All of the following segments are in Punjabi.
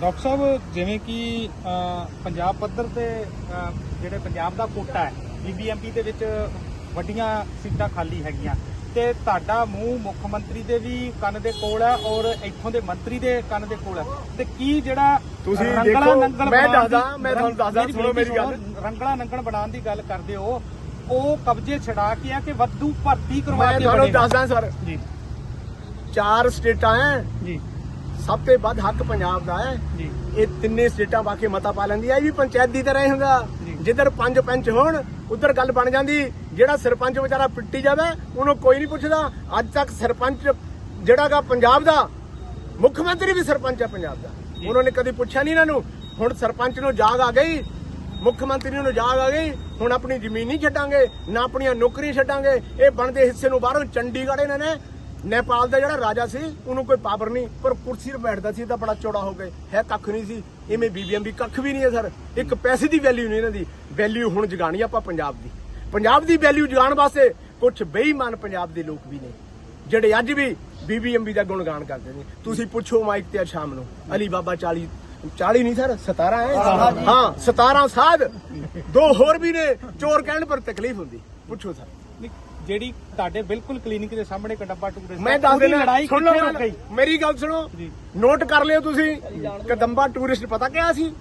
ਡਾਕਟਰ ਸਾਹਿਬ ਜਿਵੇਂ ਕਿ ਪੰਜਾਬ ਪੱਧਰ ਤੇ ਜਿਹੜੇ ਪੰਜਾਬ ਦਾ ਕੋਟਾ ਹੈ ਬੀਬੀਐਮਪੀ ਦੇ ਵਿੱਚ ਵੱਡੀਆਂ ਸੀਟਾਂ ਖਾਲੀ ਹੈਗੀਆਂ। ਤੇ ਤੁਹਾਡਾ ਮੂੰਹ ਮੁੱਖ ਮੰਤਰੀ ਦੇ ਵੀ ਕੰਨ ਦੇ ਕੋਲ ਹੈ ਔਰ ਇੱਥੋਂ ਦੇ ਮੰਤਰੀ ਦੇ ਕੰਨ ਦੇ ਕੋਲ ਹੈ। ਤੇ ਕੀ ਜਿਹੜਾ ਤੁਸੀਂ ਦੇਖੋ, ਮੈਂ ਦੱਸਦਾ, ਮੈਂ ਤੁਹਾਨੂੰ ਦੱਸਦਾ, ਸੁਣੋ ਮੇਰੀ ਗੱਲ। ਰੰਗਲਾ ਨੰਗਲ ਬਣਾਉਣ ਦੀ ਗੱਲ ਕਰਦੇ ਹੋ ਉਹ ਕਬਜ਼ੇ ਛਡਾ ਕੇ ਆ ਕਿ ਵੱਧੂ ਭਰਤੀ ਕਰਵਾ ਮੈਂ ਕੇ ਤੁਹਾਨੂੰ ਬਣੇਗਾ? ਦੱਸਦਾ ਸਰ। ਜੀ। ਚਾਰ ਸਟੇਟਾਂ ਹੈ ਜੀ। ਸਭ ਤੋਂ ਵੱਧ ਹੱਕ ਪੰਜਾਬ ਦਾ ਹੈ। ਜੀ। ਇਹ ਤਿੰਨੇ ਸਟੇਟਾਂ ਬਾਕੀ ਮਤਾ ਪਾ ਲੈਂਦੀ ਹੈ ਇਹ ਵੀ ਪੰਚਾਇਤ ਦੀ ਤਰ੍ਹਾਂ ਹੀ ਹੁੰਦਾ। ਜਿੱਧਰ ਪੰਜ ਪੰਚ ਹੋਣ ਉਧਰ ਗੱਲ ਬਣ ਜਾਂਦੀ। ਜਿਹੜਾ ਸਰਪੰਚ ਵਿਚਾਰਾ ਪਿੱਟੀ ਜਾਵੇ ਉਹਨੂੰ ਕੋਈ ਨਹੀਂ ਪੁੱਛਦਾ। ਅੱਜ ਤੱਕ ਸਰਪੰਚ ਜਿਹੜਾਗਾ ਪੰਜਾਬ ਦਾ ਮੁੱਖ ਮੰਤਰੀ ਵੀ ਸਰਪੰਚ ਹੈ ਪੰਜਾਬ ਦਾ। ਉਹਨਾਂ ਨੇ ਕਦੀ ਪੁੱਛਿਆ ਨਹੀਂ ਇਹਨਾਂ ਨੂੰ। ਹੁਣ ਸਰਪੰਚ ਨੂੰ ਜਾਗ ਆ ਗਈ ਮੁੱਖ ਮੰਤਰੀ ਨੂੰ ਜਾਗ ਆ ਗਈ ਹੁਣ ਆਪਣੀ ਜ਼ਮੀਨ ਨਹੀਂ ਛੱਡਾਂਗੇ ਨਾ ਆਪਣੀਆਂ ਨੌਕਰੀਆਂ ਛੱਡਾਂਗੇ। ਇਹ ਬਣਦੇ ਹਿੱਸੇ ਨੂੰ ਬਾਹਰੋਂ ਚੰਡੀਗੜ੍ਹ ਇਹਨਾਂ ਨੇ ਨੇਪਾਲ ਦਾ ਜਿਹੜਾ ਰਾਜਾ ਸੀ ਉਹਨੂੰ ਕੋਈ ਪਾਵਰ ਨਹੀਂ ਪਰ ਕੁਰਸੀ ਤੇ ਬੈਠਦਾ ਸੀ ਤਾਂ ਬੜਾ ਚੌੜਾ ਹੋ ਗਏ। ਹੈ ਕੱਖ ਨਹੀਂ ਸੀ। ਇਵੇਂ ਬੀਬੀਐਮਬੀ ਕੱਖ ਵੀ ਨਹੀਂ ਹੈ ਸਰ। ਇੱਕ ਪੈਸੇ ਦੀ ਵੈਲਿਊ ਨਹੀਂ ਇਹਨਾਂ ਦੀ। ਵੈਲਿਊ ਹੁਣ ਜਗਾਣੀ ਆਪਾਂ ਪੰਜਾਬ ਦੀ। ਪੰਜਾਬ ਦੀ ਵੈਲਿਊ ਜਗਾਉਣ ਵਾਸਤੇ ਕੁਝ ਬੇਈਮਾਨ ਪੰਜਾਬ ਦੇ ਲੋਕ ਵੀ ਨੇ ਜਿਹੜੇ ਅੱਜ ਵੀ ਬੀਬੀਐਮਬੀ ਦਾ ਗੁਣਗਾਨ ਕਰਦੇ ਨੇ। ਤੁਸੀਂ ਪੁੱਛੋ ਮਾਈਕ ਤੇ ਸ਼ਾਮ ਨੂੰ। ਅਲੀ ਬਾਬਾ 40 40 ਨਹੀਂ ਸਰ 17 ਹੈ? ਹਾਂ 17 ਸਾਧ। ਦੋ ਹੋਰ ਵੀ ਨੇ ਚੋਰ ਕਹਿਣ ਪਰ ਤਕਲੀਫ ਹੁੰਦੀ। ਪੁੱਛੋ ਸਰ। ਜਿਹੜੀ ਤੁਹਾਡੇ ਬਿਲਕੁਲ ਕਲੀਨਿਕ ਦੇ ਸਾਹਮਣੇ ਇੱਕ ਡੱਬਾ ਟੂਰਿਸਟ ਮੈਂ ਦੱਸ ਦੇਣਾ ਲੜਾਈ ਸੁਣ ਲਓ ਮੇਰੀ ਗੱਲ ਸੁਣੋ। ਨੋਟ ਕਰ ਲਿਓ ਤੁਸੀਂ ਕਦੰਬਾ ਟੂਰਿਸਟ ਪਤਾ ਕਿਹਾ ਸੀ?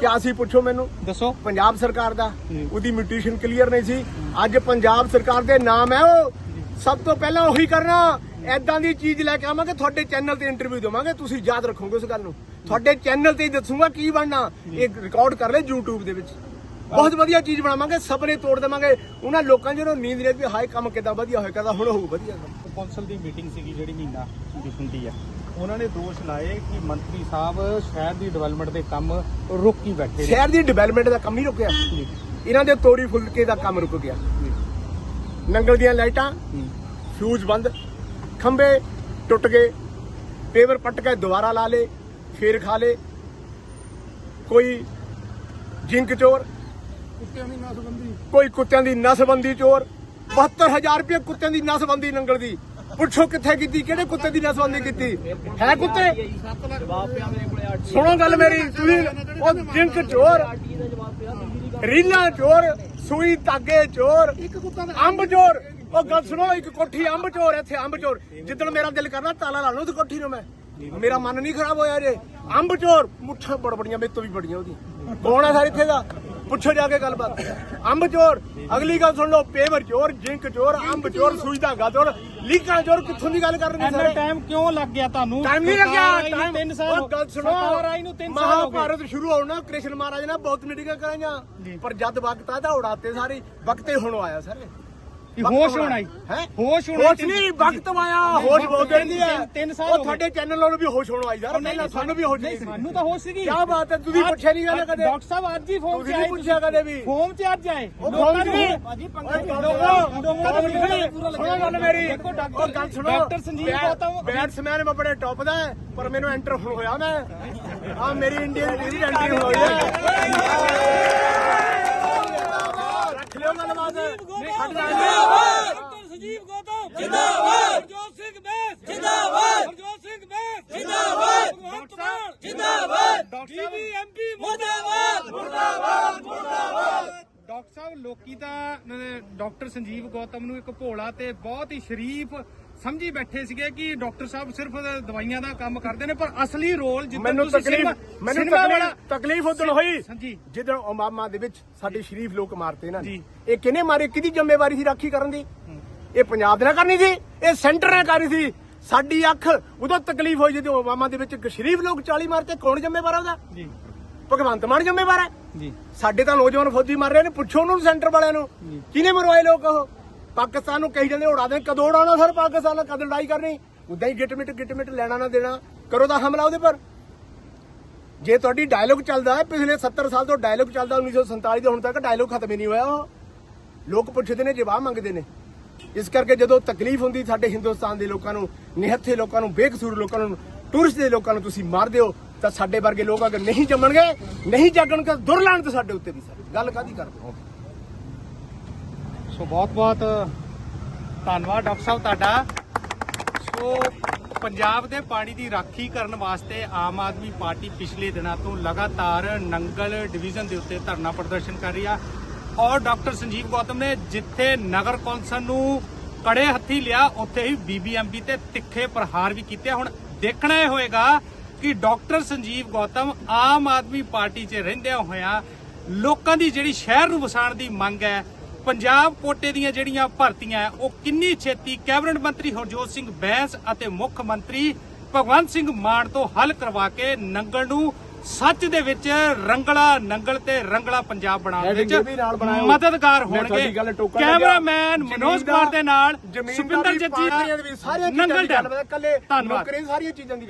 ਕਿਆ ਸੀ ਪੁੱਛੋ ਮੈਨੂੰ? ਦੱਸੋ। ਪੰਜਾਬ ਸਰਕਾਰ ਦਾ। ਉਹਦੀ ਮਿਊਟੇਸ਼ਨ ਕਲੀਅਰ ਨਹੀਂ ਸੀ। ਅੱਜ ਪੰਜਾਬ ਸਰਕਾਰ ਦੇ ਨਾਮ ਹੈ ਉਹ। ਸਭ ਤੋਂ ਪਹਿਲਾਂ ਉਹੀ ਕਰਨਾ। ਐਦਾਂ ਦੀ ਚੀਜ਼ ਲੈ ਕੇ ਆਵਾਂਗੇ ਤੁਹਾਡੇ ਚੈਨਲ ਤੇ ਇੰਟਰਵਿਊ ਦੇਵਾਂਗੇ। ਤੁਸੀਂ ਯਾਦ ਰੱਖੋਗੇ ਉਸ ਗੱਲ ਨੂੰ। ਤੁਹਾਡੇ ਚੈਨਲ ਤੇ ਹੀ ਦੱਸੂਗਾ ਕੀ ਬਣਨਾ। ਇਹ ਰਿਕਾਰਡ ਕਰ ਲੈ YouTube ਦੇ ਵਿੱਚ। ਬਹੁਤ ਵਧੀਆ ਚੀਜ਼ ਬਣਾਵਾਂਗੇ ਸਪਨੇ ਤੋੜ ਦੇਵਾਂਗੇ। ਉਹਨਾਂ ਲੋਕਾਂ ਜਿਹਨੂੰ ਨੀਂਦ ਨਹੀਂ ਵੀ ਹਾਏ ਕੰਮ ਕਿਦਾਂ ਵਧੀਆ ਹੋਇਆ ਕਰਦਾ ਹੁਣ ਹੋਊ ਵਧੀਆ। ਕੌਂਸਲ ਦੀ ਮੀਟਿੰਗ ਸੀਗੀ ਜਿਹੜੀ ਮਹੀਨਾ ਦੀ ਹੁੰਦੀ ਹੈ ਉਹਨਾਂ ਨੇ ਦੋਸ਼ ਲਾਏ ਕਿ ਮੰਤਰੀ ਸਾਹਿਬ ਸ਼ਹਿਰ ਦੀ ਡਿਵੈਲਪਮੈਂਟ ਦੇ ਕੰਮ ਰੋਕੀ ਬੈਠੇ ਨੇ। ਸ਼ਹਿਰ ਦੀ ਡਿਵੈਲਪਮੈਂਟ ਦਾ ਕੰਮ ਨਹੀਂ ਰੁਕਿਆ। ਇਹਨਾਂ ਦੇ ਤੋੜੀ ਫੁਲਕੇ ਦਾ ਕੰਮ ਰੁਕ ਗਿਆ। ਨੰਗਲ ਦੀਆਂ ਲਾਈਟਾਂ ਹੂੰ, ਫਿਊਜ਼ ਬੰਦ ਖੰਬੇ ਟੁੱਟ ਗਏ ਪੇਵਰ ਪੱਟ ਕੇ ਦੁਬਾਰਾ ਲਾ ਲੇ ਫੇਰ ਖਾ ਲੇ ਕੋਈ ਜਿੰਕ ਚੋਰ ਕੋਈ ਕੁੱਤਿਆਂ ਦੀ ਨਸਬੰਦੀ ਚੋਰ। 72000 ਰੁਪਏ ਕੁੱਤਿਆਂ ਦੀ ਨਸਬੰਦੀ ਨੰਗਲ ਦੀ। ਪੁੱਛੋ ਕਿੱਥੇ ਕੀਤੀ, ਕਿਹੜੇ ਕੁੱਤੇ ਦੀ ਨਸਬੰਦੀ ਕੀਤੀ? ਹੈ ਕੁੱਤੇ? ਸੁਣੋ ਗੱਲ ਮੇਰੀ, ਤੁਸੀਂ ਉਹ ਜਿੰਕ ਚੋਰ, ਰੀਲਾਂ ਚੋਰ, ਸੂਈ ਧਾਗੇ ਚੋਰ, ਅੰਬ ਚੋਰ। ਉਹ ਗੱਲ ਸੁਣੋ, ਇੱਕ ਕੋਠੀ ਅੰਬ ਚੋਰ, ਇੱਥੇ ਅੰਬ ਚੋਰ। ਜਿੱਦਣ ਮੇਰਾ ਦਿਲ ਕਰਨਾ ਤਾਲਾ ਲਾ ਲਓ ਉਸ ਕੋਠੀ ਨੂੰ ਮੈਂ। ਮੇਰਾ ਮਨ ਨਹੀਂ ਖਰਾਬ ਹੋਇਆ ਜੇ। ਅੰਬ ਚੋਰ, ਮੁੱਠਾਂ ਬੜ ਬੜੀਆਂ ਮੇਰੇ ਤੋਂ ਵੀ ਬੜੀਆਂ ਉਹਦੀ ਕੌਣ ਆ ਸਰ ਇੱਥੇ ਦਾ? ਪੁੱਛੋ ਜਾ ਕੇ ਗੱਲਬਾਤ। ਅੰਬ ਚੋਰ ਅਗਲੀ ਗੱਲ ਸੁਣ ਲਓ ਪੇਵਰ ਚੋਰ ਜਿੰਕ ਚੋਰ ਅੰਬ ਚੋਰ ਸੂਈ ਧਾਗਾ ਚੋਰ ਲੀਕਾਂ ਚੋਰ ਕਿੱਥੋਂ ਦੀ ਗੱਲ ਕਰ ਰਹੇ ਨੇ ਇੰਨਾ ਸਾਰੇ? ਟਾਈਮ ਕਿਉਂ ਲੱਗ ਗਿਆ ਤੁਹਾਨੂੰ? ਟਾਈਮ ਨਹੀਂ ਲੱਗਿਆ ਸਰਕਾਰ ਆਈ ਨੂੰ ਟਾਈਮ ਤਿੰਨ ਸਾਲ ਉਹ ਗੱਲ ਸੁਣੋ। ਸਰਕਾਰ ਆਈ ਨੂੰ 3 ਸਾਲ ਹੋ ਗਏ। ਮਹਾਭਾਰਤ ਸ਼ੁਰੂ ਹੋਣ ਕ੍ਰਿਸ਼ਨ ਮਹਾਰਾਜ ਨੇ ਬਹੁਤ ਮੀਟਿੰਗਾਂ ਕਰਾਈਆਂ। ਪਰ ਜਦ ਵਕਤ ਆ ਤਾਂ ਉਡਾਤੇ ਸਾਰੇ ਵਕਤੇ ਹੁਣ ਆਇਆ ਸਰ। ਇਹ ਹੋਸ਼ ਹੋਣ ਹੈ। ਹੋਸ਼ ਹੋਣ ਹੋਸ਼ ਨਹੀਂ ਵਕਤ ਆਇਆ ਹੋਸ਼ ਬਹੁਤ ਦਿੰਦੀ ਹੈ ਤਿੰਨ- ਤਿੰਨ ਸਾਲ ਉਹ ਤੁਹਾਡੇ ਚੈਨਲ ਨੂੰ ਵੀ ਹੋਸ਼ ਹੋਣ ਆਈ ਯਾਰ ਪਹਿਲਾਂ ਸਾਨੂੰ ਵੀ ਹੋਸ਼ ਨਹੀਂ ਸਾਨੂੰ ਤਾਂ ਹੋਸ਼ ਸੀਗੀ। ਕਿਆ ਬਾਤ ਹੈ, ਤੁਸੀਂ ਪੁੱਛਿਆ ਨਹੀਂ ਗੱਲ ਕਦੇ। ਡਾਕਟਰ ਸਾਹਿਬ ਅੱਜ ਹੀ ਫੋਨ ਤੇ ਆਏ ਪੁੱਛਿਆ ਕਦੇ ਵੀ। ਫੋਨ ਤੇ ਅੱਜ ਆਏ। ਉਹ ਲੋਕਾਂ ਨੂੰ ਭਾਜੀ ਪੰਗਾ। ਸੁਣੋ ਗੱਲ ਮੇਰੀ। ਉਹ ਗੱਲ ਸੁਣੋ। ਡਾਕਟਰ ਸੰਜੀਵ ਗੌਤਮ- ਬੈਟਸਮੈਨ ਮੈਂ ਬੜੇ ਟੌਪ ਦਾ ਪਰ ਮੈਨੂੰ ਐਂਟਰ ਹੋਇਆ ਮੈਂ। ਆ ਮੇਰੀ ਇੰਡੀਅਨ ਟੀਮ ਦੀ ਐਂਟਰੀ ਹੋਈ ਹੈ ਰੱਖ ਲਿਓ ਗੱਲਬਾਤ ਹਟ ਜਾਣਾ ਡਾਕਟਰ ਸੰਜੀਵ ਗੌਤਮ ਜਿੰਦਾਬਾਦ ਹਰਜੋਤ ਸਿੰਘ ਬੈਸ ਜਿੰਦਾਬਾਦ ਹਰਜੋਤ ਸਿੰਘ ਬੈਸ ਜਿੰਦਾਬਾਦ ਭਗਵੰਤ ਮਾਨ ਜਿੰਦਾਬਾਦ। ਡਾਕਟਰ ਸਾਹਿਬ ਐਮਪੀ ਮੁਰਦਾਬਾਦ। ਡਾਕਟਰ ਸਾਹਿਬ ਲੋਕੀ ਤਾਂ ਅਹ, ਡਾਕਟਰ ਸੰਜੀਵ ਗੌਤਮ ਨੂੰ ਇੱਕ ਭੋਲਾ ਤੇ ਬਹੁਤ ਹੀ ਸ਼ਰੀਫ ਸਮਝੀ ਬੈਠੇ ਸੀਗੇ ਕਿ ਡਾਕਟਰ ਸਾਹਿਬ ਸਿਰਫ ਦਵਾਈਆਂ ਦਾ ਕੰਮ ਕਰਦੇ ਨੇ ਪਰ ਅਸਲੀ ਰੋਲ ਜਿੱਦਾਂ ਮੈਨੂੰ ਤੁਸੀਂ ਤਕਲੀਫ ਸਿਨੇਮਾ- ਮੈਨੂੰ ਤਕਲੀਫ ਉਦੋਂ ਹੋਈ। ਜਦੋਂ ਓਬਾਮਾ ਦੇ ਵਿੱਚ ਸਾਡੇ ਸ਼ਰੀਫ ਲੋਕ ਮਾਰਤੇ ਨਾ। ਜੀ। ਇਹ ਕਿਹਨੇ ਮਾਰੇ? ਕਿਹਦੀ ਜ਼ਿੰਮੇਵਾਰੀ ਸੀ ਰਾਖੀ ਕਰਨ ਦੀ? ਇਹ ਪੰਜਾਬ ਦੇ ਨਾਲ ਕਰਨੀ ਸੀ? ਇਹ ਸੈਂਟਰ ਨੇ ਕਰਨੀ ਸੀ? ਸਾਡੀ ਅੱਖ ਉਦੋਂ ਤਕਲੀਫ ਹੋਈ ਜਦੋਂ ਓਬਾਮਾ ਦੇ ਵਿੱਚ ਸ਼ਰੀਫ ਲੋਕ 40 ਮਾਰਤੇ ਕੌਣ ਜ਼ਿੰਮੇਵਾਰ ਆ ਉਹਦਾ? ਜੀ। ਭਗਵੰਤ ਮਾਨ ਜ਼ਿੰਮੇਵਾਰ ਹੈ। ਜੀ। ਸਾਡੇ ਤਾਂ ਨੌਜਵਾਨ ਫੌਜੀ ਮਰ ਰਹੇ ਨੇ ਪੁੱਛੋ ਉਹਨਾਂ ਨੂੰ ਸੈਂਟਰ ਵਾਲਿਆਂ ਨੂੰ। ਕਿਹਨੇ ਮਰਵਾਏ ਲੋਕ ਉਹ? ਪਾਕਿਸਤਾਨ ਨੂੰ ਕਹੀ ਜਾਂਦੇ ਉਡਾ ਦੇ ਕਦੋਂ ਉਡਾਉਣਾ ਸਰ ਪਾਕਿਸਤਾਨ ਨਾਲ ਕਦ ਲੜਾਈ ਕਰਨੀ? ਉਦਾਂ ਹੀ ਗਿਟਮਿਟ ਗਿਟਮਿਟ ਲੈਣਾ ਨਾ ਦੇਣਾ ਕਰੋ ਤਾਂ ਹਮਲਾ ਉਹਦੇ ਪਰ। ਜੇ ਤੁਹਾਡੀ ਡਾਇਲੋਗ ਚੱਲਦਾ ਹੈ ਪਿਛਲੇ 70 ਸਾਲ ਤੋਂ ਡਾਇਲੋਗ ਚੱਲਦਾ 1947 ਤੋਂ ਹੁਣ ਤੱਕ ਡਾਇਲੋਗ ਖਤਮ ਹੀ ਨਹੀਂ ਹੋਇਆ ਉਹ। ਲੋਕ ਪੁੱਛਦੇ ਨੇ ਜਵਾਬ ਮੰਗਦੇ ਨੇ। ਇਸ ਕਰਕੇ ਜਦੋਂ ਤਕਲੀਫ ਹੁੰਦੀ ਸਾਡੇ ਹਿੰਦੁਸਤਾਨ ਦੇ ਲੋਕਾਂ ਨੂੰ, ਨਿਹੱਥੇ ਲੋਕਾਂ ਨੂੰ, ਬੇਕਸੂਰ ਲੋਕਾਂ ਨੂੰ, ਟੂਰਿਸਟ ਦੇ ਲੋਕਾਂ ਨੂੰ ਤੁਸੀਂ ਮਾਰਦੇ ਹੋ ਤਾਂ ਸਾਡੇ ਵਰਗੇ ਲੋਕ ਅਗਰ ਨਹੀਂ ਜੰਮਣਗੇ, ਨਹੀਂ ਜਾਗਣਗੇ ਦੁਰਲਾਣ ਤੇ ਸਾਡੇ ਉੱਤੇ ਵੀ ਸਰ। ਗੱਲ ਕਾਦੀ ਕਰਦੇ ਸੋ ਬਹੁਤ ਬਹੁਤ ਧੰਨਵਾਦ, ਡਾਕਟਰ ਸਾਹਿਬ, ਤੁਹਾਡਾ। ਸੋ ਪੰਜਾਬ ਦੇ ਪਾਣੀ ਦੀ ਰਾਖੀ ਕਰਨ ਵਾਸਤੇ ਆਮ ਆਦਮੀ ਪਾਰਟੀ ਪਿਛਲੇ ਦਿਨਾਂ ਤੋਂ ਲਗਾਤਾਰ ਨੰਗਲ ਡਿਵੀਜ਼ਨ ਦੇ ਉੱਤੇ ਧਰਨਾ ਪ੍ਰਦਰਸ਼ਨ ਕਰ ਰਹੀ ਆ। ਔਰ ਡਾਕਟਰ ਸੰਜੀਵ ਗੌਤਮ ਨੇ ਜਿੱਥੇ ਨਗਰ ਕੌਂਸਲ ਨੂੰ ਕੜੇ ਹੱਥੀ ਲਿਆ, ਉੱਥੇ ਹੀ ਬੀਬੀਐਮਬੀ ਤੇ ਤਿੱਖੇ ਪ੍ਰਹਾਰ ਵੀ ਕੀਤੇ। ਹੁਣ ਦੇਖਣਾ ਇਹ ਹੋਏਗਾ ਕਿ ਡਾਕਟਰ ਸੰਜੀਵ ਗੌਤਮ ਆਮ ਆਦਮੀ ਪਾਰਟੀ 'ਚ ਰਹਿੰਦਿਆਂ ਹੋਇਆਂ ਲੋਕਾਂ ਦੀ ਜਿਹੜੀ ਸ਼ਹਿਰ ਨੂੰ ਵਸਾਉਣ ਦੀ ਮੰਗ ਹੈ, ਪੰਜਾਬ ਕੋਟੇ ਦੀਆਂ ਜਿਹੜੀਆਂ ਭਰਤੀਆਂ ਉਹ ਕਿੰਨੀ ਛੇਤੀ ਕੈਬਨਿਟ ਮੰਤਰੀ ਹਰਜੋਤ ਸਿੰਘ ਬੈਂਸ ਅਤੇ ਮੁੱਖ ਮੰਤਰੀ ਭਗਵੰਤ ਸਿੰਘ ਮਾਨ ਤੋਂ ਹੱਲ ਕਰਵਾ ਕੇ ਨੰਗਲ ਨੂੰ ਸੱਚ ਦੇ ਵਿੱਚ ਰੰਗਲਾ ਨੰਗਲ ਤੇ ਰੰਗਲਾ ਪੰਜਾਬ ਬਣਾਉਣ ਵਿੱਚ। ਮਦਦਗਾਰ ਹੋਣਗੇ। ਕੈਮਰਾਮੈਨ ਮਨੋਜ ਕੁਮਾਰ ਦੇ ਨਾਲ ਸੁਪਿੰਦਰ ਜੱਜੀ ਨੰਗਲ ਡੈਮ ਕੱਲੇ ਧੰਨਵਾਦ ਨੌਕਰੀ ਸਾਰੀਆਂ ਚੀਜ਼ਾਂ ਦੀ